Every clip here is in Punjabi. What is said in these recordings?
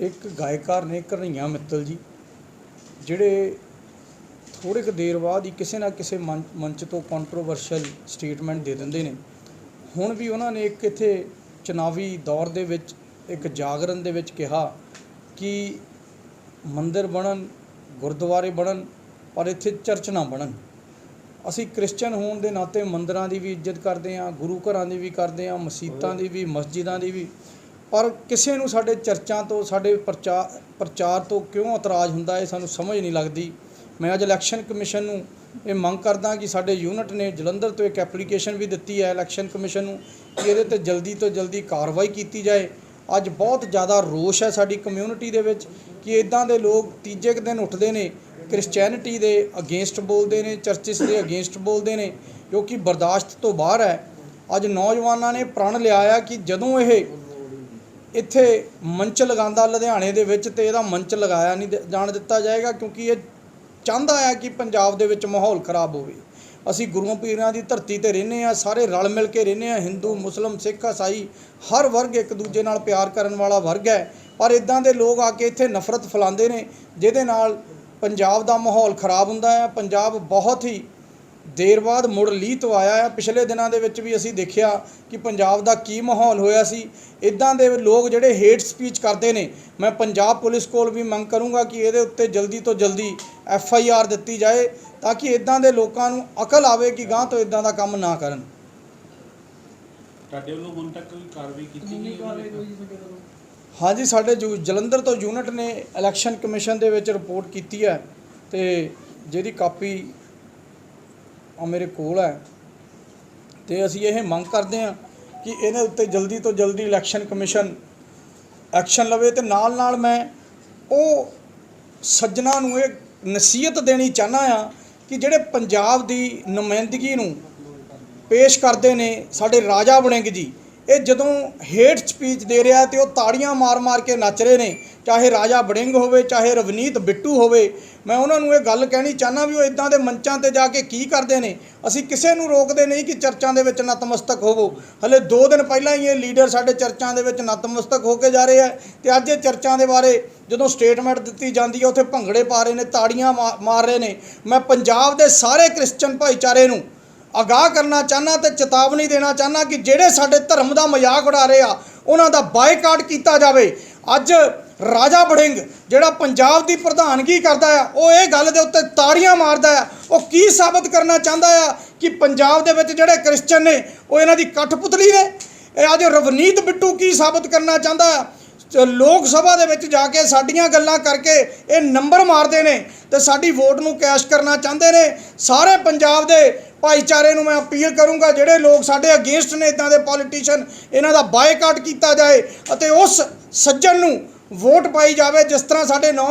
ਇੱਕ ਗਾਇਕਾਰ ਨੇ ਘਨਈਆ ਮਿੱਤਲ ਜੀ, ਜਿਹੜੇ ਥੋੜ੍ਹੇ ਕੁ ਦੇਰ ਬਾਅਦ ਹੀ ਕਿਸੇ ਨਾ ਕਿਸੇ ਮੰ- ਮੰਚ ਤੋਂ ਕੰਟਰੋਵਰਸ਼ੀਅਲ ਸਟੇਟਮੈਂਟ ਦੇ ਦਿੰਦੇ ਨੇ। ਹੁਣ ਵੀ ਉਹਨਾਂ ਨੇ ਇੱਕ ਇੱਥੇ ਚੁਣਾਵੀ ਦੌਰ ਦੇ ਵਿੱਚ, ਇੱਕ ਜਾਗਰਣ ਦੇ ਵਿੱਚ ਕਿਹਾ ਕਿ ਮੰਦਿਰ ਬਣਨ, ਗੁਰਦੁਆਰੇ ਬਣਨ, ਪਰ ਇੱਥੇ ਚਰਚ ਨਾ ਬਣਨ। ਅਸੀਂ ਕ੍ਰਿਸਚੀਅਨ ਹੋਣ ਦੇ ਨਾਤੇ ਮੰਦਰਾਂ ਦੀ ਵੀ ਇੱਜ਼ਤ ਕਰਦੇ ਹਾਂ, ਗੁਰੂ ਘਰਾਂ ਦੀ ਵੀ ਕਰਦੇ ਹਾਂ, ਮਸੀਤਾਂ ਦੀ ਵੀ, ਮਸਜਿਦਾਂ ਦੀ ਵੀ। ਪਰ ਕਿਸੇ ਨੂੰ ਸਾਡੇ ਚਰਚਾਂ ਤੋਂ, ਸਾਡੇ ਪ੍ਰਚਾਰ ਪ੍ਰਚਾਰ ਤੋਂ ਕਿਉਂ ਇਤਰਾਜ਼ ਹੁੰਦਾ ਇਹ ਸਾਨੂੰ ਸਮਝ ਨਹੀਂ ਲੱਗਦੀ। ਮੈਂ ਅੱਜ ਇਲੈਕਸ਼ਨ ਕਮਿਸ਼ਨ ਨੂੰ ਇਹ ਮੰਗ ਕਰਦਾ ਕਿ ਸਾਡੇ ਯੂਨਿਟ ਨੇ ਜਲੰਧਰ ਤੋਂ ਇੱਕ ਐਪਲੀਕੇਸ਼ਨ ਵੀ ਦਿੱਤੀ ਹੈ ਇਲੈਕਸ਼ਨ ਕਮਿਸ਼ਨ ਨੂੰ ਕਿ ਇਹਦੇ ਤੇ ਜਲਦੀ ਤੋਂ ਜਲਦੀ ਕਾਰਵਾਈ ਕੀਤੀ ਜਾਏ। ਅੱਜ ਬਹੁਤ ਜ਼ਿਆਦਾ ਰੋਸ਼ ਹੈ ਸਾਡੀ ਕਮਿਊਨਿਟੀ ਦੇ ਵਿੱਚ ਕਿ ਇਦਾਂ ਦੇ ਲੋਕ ਤੀਜੇ ਕੁ ਦਿਨ ਉੱਠਦੇ ਨੇ ਕ੍ਰਿਸਚੀਅਨਿਟੀ ਦੇ ਅਗੇਂਸਟ ਬੋਲਦੇ ਨੇ, ਚਰਚਿਸ ਦੇ ਅਗੇਂਸਟ ਬੋਲਦੇ ਨੇ, ਜੋ ਕਿ ਬਰਦਾਸ਼ਤ ਤੋਂ ਬਾਹਰ ਹੈ। ਅੱਜ ਨੌਜਵਾਨਾਂ ਨੇ ਪ੍ਰਣ ਲਿਆ ਆ ਕਿ ਜਦੋਂ ਇਹ ਇੱਥੇ ਮੰਚ ਲਗਾਉਂਦਾ ਲੁਧਿਆਣੇ ਦੇ ਵਿੱਚ ਤੇ ਇਹਦਾ ਮੰਚ ਲਗਾਇਆ ਨਹੀਂ ਜਾਣ ਦਿੱਤਾ ਜਾਏਗਾ ਕਿਉਂਕਿ ਇਹ ਚਾਹੁੰਦਾ ਹੈ ਕਿ ਪੰਜਾਬ ਦੇ ਵਿੱਚ ਮਾਹੌਲ ਖਰਾਬ ਹੋਵੇ। ਅਸੀਂ ਗੁਰੂਆਂ ਪੀਰਾਂ ਦੀ ਧਰਤੀ ਤੇ ਰਹਿੰਦੇ ਆ ਸਾਰੇ ਰਲ ਮਿਲ ਕੇ ਰਹਿੰਦੇ ਆ ਹਿੰਦੂ, ਮੁਸਲਮ, ਸਿੱਖ, ਈਸਾਈ, ਹਰ ਵਰਗ ਇੱਕ ਦੂਜੇ ਨਾਲ ਪਿਆਰ ਕਰਨ ਵਾਲਾ ਵਰਗ ਹੈ। ਪਰ ਇਦਾਂ ਦੇ ਲੋਕ ਆ ਕੇ ਇੱਥੇ ਨਫ਼ਰਤ ਫੈਲਾਉਂਦੇ ਨੇ, ਜਿਹਦੇ ਨਾਲ ਪੰਜਾਬ ਦਾ ਮਾਹੌਲ ਖਰਾਬ ਹੁੰਦਾ ਹੈ, ਪੰਜਾਬ ਬਹੁਤ ਹੀ ਦੇਰ ਬਾਅਦ ਮੁੜ ਲੀਹ ਤੋਂ ਆਇਆ ਹੈ ਪਿਛਲੇ ਦਿਨਾਂ ਦੇ ਵਿੱਚ ਵੀ ਅਸੀਂ ਦੇਖਿਆ ਕਿ ਪੰਜਾਬ ਦਾ ਕੀ ਮਾਹੌਲ ਹੋਇਆ ਸੀ। ਇਦਾਂ ਦੇ ਲੋਕ ਜਿਹੜੇ ਹੇਟ ਸਪੀਚ ਕਰਦੇ ਨੇ ਮੈਂ ਪੰਜਾਬ ਪੁਲਿਸ ਕੋਲ ਵੀ ਮੰਗ ਕਰੂੰਗਾ ਕਿ ਇਹਦੇ ਉੱਤੇ ਜਲਦੀ ਤੋਂ ਜਲਦੀ ਐਫ ਆਈ ਆਰ ਦਿੱਤੀ ਜਾਏ ਤਾਂ ਕਿ ਇਦਾਂ ਦੇ ਲੋਕਾਂ ਨੂੰ ਅਕਲ ਆਵੇ ਕਿ ਗਾਂ ਤੋਂ ਇਦਾਂ ਦਾ ਕੰਮ ਨਾ ਕਰਨ। ਤੁਹਾਡੇ ਵੱਲੋਂ ਹੁਣ ਤੱਕ ਕੋਈ ਕਾਰਵਾਈ ਕੀਤੀ ਗਈ ਹਾਂਜੀ ਸਾਡੇ ਜੋ ਜਲੰਧਰ ਤੋਂ ਯੂਨਿਟ ਨੇ ਇਲੈਕਸ਼ਨ ਕਮਿਸ਼ਨ ਦੇ ਵਿੱਚ ਰਿਪੋਰਟ ਕੀਤੀ ਹੈ ਤੇ ਜਿਹਦੀ ਕਾਪੀ ਆ ਮੇਰੇ ਕੋਲ ਹੈ। ਤੇ ਅਸੀਂ ਇਹ ਮੰਗ ਕਰਦੇ ਹਾਂ ਕਿ ਇਹਦੇ ਉੱਤੇ ਜਲਦੀ ਤੋਂ ਜਲਦੀ ਇਲੈਕਸ਼ਨ ਕਮਿਸ਼ਨ ਐਕਸ਼ਨ ਲਵੇ ਤੇ ਨਾਲ ਨਾਲ ਮੈਂ ਉਹ ਸੱਜਣਾ ਨੂੰ ਇਹ ਨਸੀਹਤ ਦੇਣੀ ਚਾਹਨਾ ਆ ਕਿ ਜਿਹੜੇ ਪੰਜਾਬ ਦੀ ਨੁਮਾਇੰਦਗੀ ਨੂੰ ਪੇਸ਼ ਕਰਦੇ ਨੇ, ਸਾਡੇ ਰਾਜਾ ਵੜਿੰਗ ਜੀ ਇਹ ਜਦੋਂ ਹੇਟ ਸਪੀਚ ਦੇ ਰਿਹਾ ਤੇ ਉਹ ਤਾੜੀਆਂ ਮਾਰ-ਮਾਰ ਕੇ ਨੱਚ ਰਹੇ ਨੇ, ਚਾਹੇ ਰਾਜਾ ਬੜਿੰਗ ਹੋਵੇ, ਚਾਹੇ ਰਵਨੀਤ ਬਿੱਟੂ ਹੋਵੇ, ਮੈਂ ਉਹਨਾਂ ਨੂੰ ਇਹ ਗੱਲ ਕਹਿਣੀ ਚਾਹਨਾ ਵੀ ਉਹ ਇਦਾਂ ਦੇ ਮੰਚਾਂ ਤੇ ਜਾ ਕੇ ਕੀ ਕਰਦੇ ਨੇ? ਅਸੀਂ ਕਿਸੇ ਨੂੰ ਰੋਕਦੇ ਨਹੀਂ ਕਿ ਚਰਚਾਂ ਦੇ ਵਿੱਚ ਨਤਮਸਤਕ ਹੋਵੋ। ਹਲੇ 2 ਦਿਨ ਪਹਿਲਾਂ ਹੀ ਇਹ ਲੀਡਰ ਸਾਡੇ ਚਰਚਾਂ ਦੇ ਵਿੱਚ ਨਤਮਸਤਕ ਹੋ ਕੇ ਜਾ ਰਹੇ ਆ ਤੇ ਅੱਜ ਇਹ ਚਰਚਾਂ ਦੇ ਬਾਰੇ ਜਦੋਂ ਸਟੇਟਮੈਂਟ ਦਿੱਤੀ ਜਾਂਦੀ ਹੈ, ਉੱਥੇ ਭੰਗੜੇ ਪਾ ਰਹੇ ਨੇ, ਤਾੜੀਆਂ ਮਾ- ਮਾਰ ਰਹੇ ਨੇ। ਮੈਂ ਪੰਜਾਬ ਦੇ ਸਾਰੇ ਕ੍ਰਿਸਚੀਅਨ ਭਾਈਚਾਰੇ ਨੂੰ ਆਗਾਹ ਕਰਨਾ ਚਾਹਨਾ ਤੇ ਚੇਤਾਵਨੀ ਦੇਣਾ ਚਾਹਨਾ ਕਿ ਜਿਹੜੇ ਸਾਡੇ ਧਰਮ ਦਾ ਮਜ਼ਾਕ ਉਡਾ ਰਹੇ ਆ, ਉਹਨਾਂ ਦਾ ਬਾਈਕਾਟ ਕੀਤਾ ਜਾਵੇ। ਅੱਜ ਰਾਜਾ ਬੜਿੰਗ ਜਿਹੜਾ ਪੰਜਾਬ ਦੀ ਪ੍ਰਧਾਨਗੀ ਕਰਦਾ ਆ, ਉਹ ਇਹ ਗੱਲ ਦੇ ਉੱਤੇ ਤਾੜੀਆਂ ਮਾਰਦਾ ਆ। ਉਹ ਕੀ ਸਾਬਤ ਕਰਨਾ ਚਾਹੁੰਦਾ ਆ ਕਿ ਪੰਜਾਬ ਦੇ ਵਿੱਚ ਜਿਹੜੇ ਕ੍ਰਿਸਚੀਅਨ ਨੇ, ਉਹ ਇਹਨਾਂ ਦੀ ਕਠਪੁਤਲੀ ਨੇ? ਇਹ ਅੱਜ ਰਵਨੀਤ ਬਿੱਟੂ ਕੀ ਸਾਬਤ ਕਰਨਾ ਚਾਹੁੰਦਾ ਆ? ਲੋਕ ਸਭਾ ਦੇ ਵਿੱਚ ਜਾ ਕੇ ਸਾਡੀਆਂ ਗੱਲਾਂ ਕਰਕੇ ਇਹ ਨੰਬਰ ਮਾਰਦੇ ਨੇ ਤੇ ਸਾਡੀ ਵੋਟ ਨੂੰ ਕੈਸ਼ ਕਰਨਾ ਚਾਹੁੰਦੇ ਨੇ। ਸਾਰੇ ਪੰਜਾਬ ਦੇ ਭਾਈਚਾਰੇ ਨੂੰ ਮੈਂ ਅਪੀਲ ਕਰੂੰਗਾ ਜਿਹੜੇ ਲੋਕ ਸਾਡੇ ਅਗੇਂਸਟ ਨੇ ਇਦਾਂ ਦੇ ਪੋਲੀਟੀਸ਼ੀਅਨ ਇਹਨਾਂ ਦਾ ਬਾਈਕਾਟ ਕੀਤਾ ਜਾਏ ਅਤੇ ਉਸ ਸੱਜਣ ਨੂੰ ਵੋਟ ਪਾਈ ਜਾਵੇ ਜਿਸ ਤਰ੍ਹਾਂ ਸਾਡੇ 9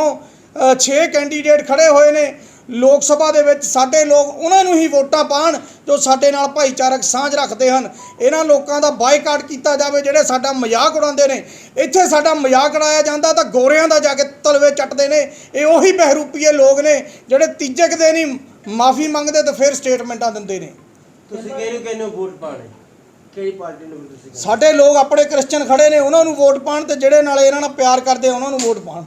6 ਕੈਂਡੀਡੇਟ ਖੜੇ ਹੋਏ ਨੇ। ਲੋਕ ਸਭਾ ਦੇ ਵਿੱਚ ਸਾਡੇ ਲੋਕ ਉਹਨਾਂ ਨੂੰ ਹੀ ਵੋਟਾਂ ਪਾਣ ਜੋ ਸਾਡੇ ਨਾਲ ਭਾਈਚਾਰਕ ਸਾਂਝ ਰੱਖਦੇ ਹਨ। ਇਹਨਾਂ ਲੋਕਾਂ ਦਾ ਬਾਈਕਾਟ ਕੀਤਾ ਜਾਵੇ ਜਿਹੜੇ ਸਾਡਾ ਮਜ਼ਾਕ ਉਡਾਉਂਦੇ ਨੇ। ਇੱਥੇ ਸਾਡਾ ਮਜ਼ਾਕ ਉਡਾਇਆ ਜਾਂਦਾ ਤਾਂ ਗੋਰਿਆਂ ਦਾ ਜਾ ਕੇ ਤਲਵੇ ਚੱਟਦੇ ਨੇ। ਇਹ ਉਹੀ ਬਹਿਰੂਪੀਏ ਲੋਕ ਨੇ ਜਿਹੜੇ ਤੀਜੇ ਕੁ ਦਿਨ ਹੀ ਮਾਫੀ ਮੰਗਦੇ ਤੇ ਫਿਰ ਸਟੇਟਮੈਂਟਾਂ ਦਿੰਦੇ ਨੇ। ਤੁਸੀਂ ਕਿਹਨੂੰ ਕਿਹਨੂੰ ਵੋਟ ਪਾਣੇ ਕਿਹੜੀ ਪਾਰਟੀ ਨੂੰ ਤੁਸੀਂ ਸਾਡੇ ਲੋਕ ਆਪਣੇ ਕ੍ਰਿਸਚੀਅਨ ਖੜੇ ਨੇ ਉਹਨਾਂ ਨੂੰ ਵੋਟ ਪਾਣ ਤੇ ਜਿਹੜੇ ਨਾਲ ਇਹਨਾਂ ਨਾਲ ਪਿਆਰ ਕਰਦੇ ਉਹਨਾਂ ਨੂੰ ਵੋਟ ਪਾਣ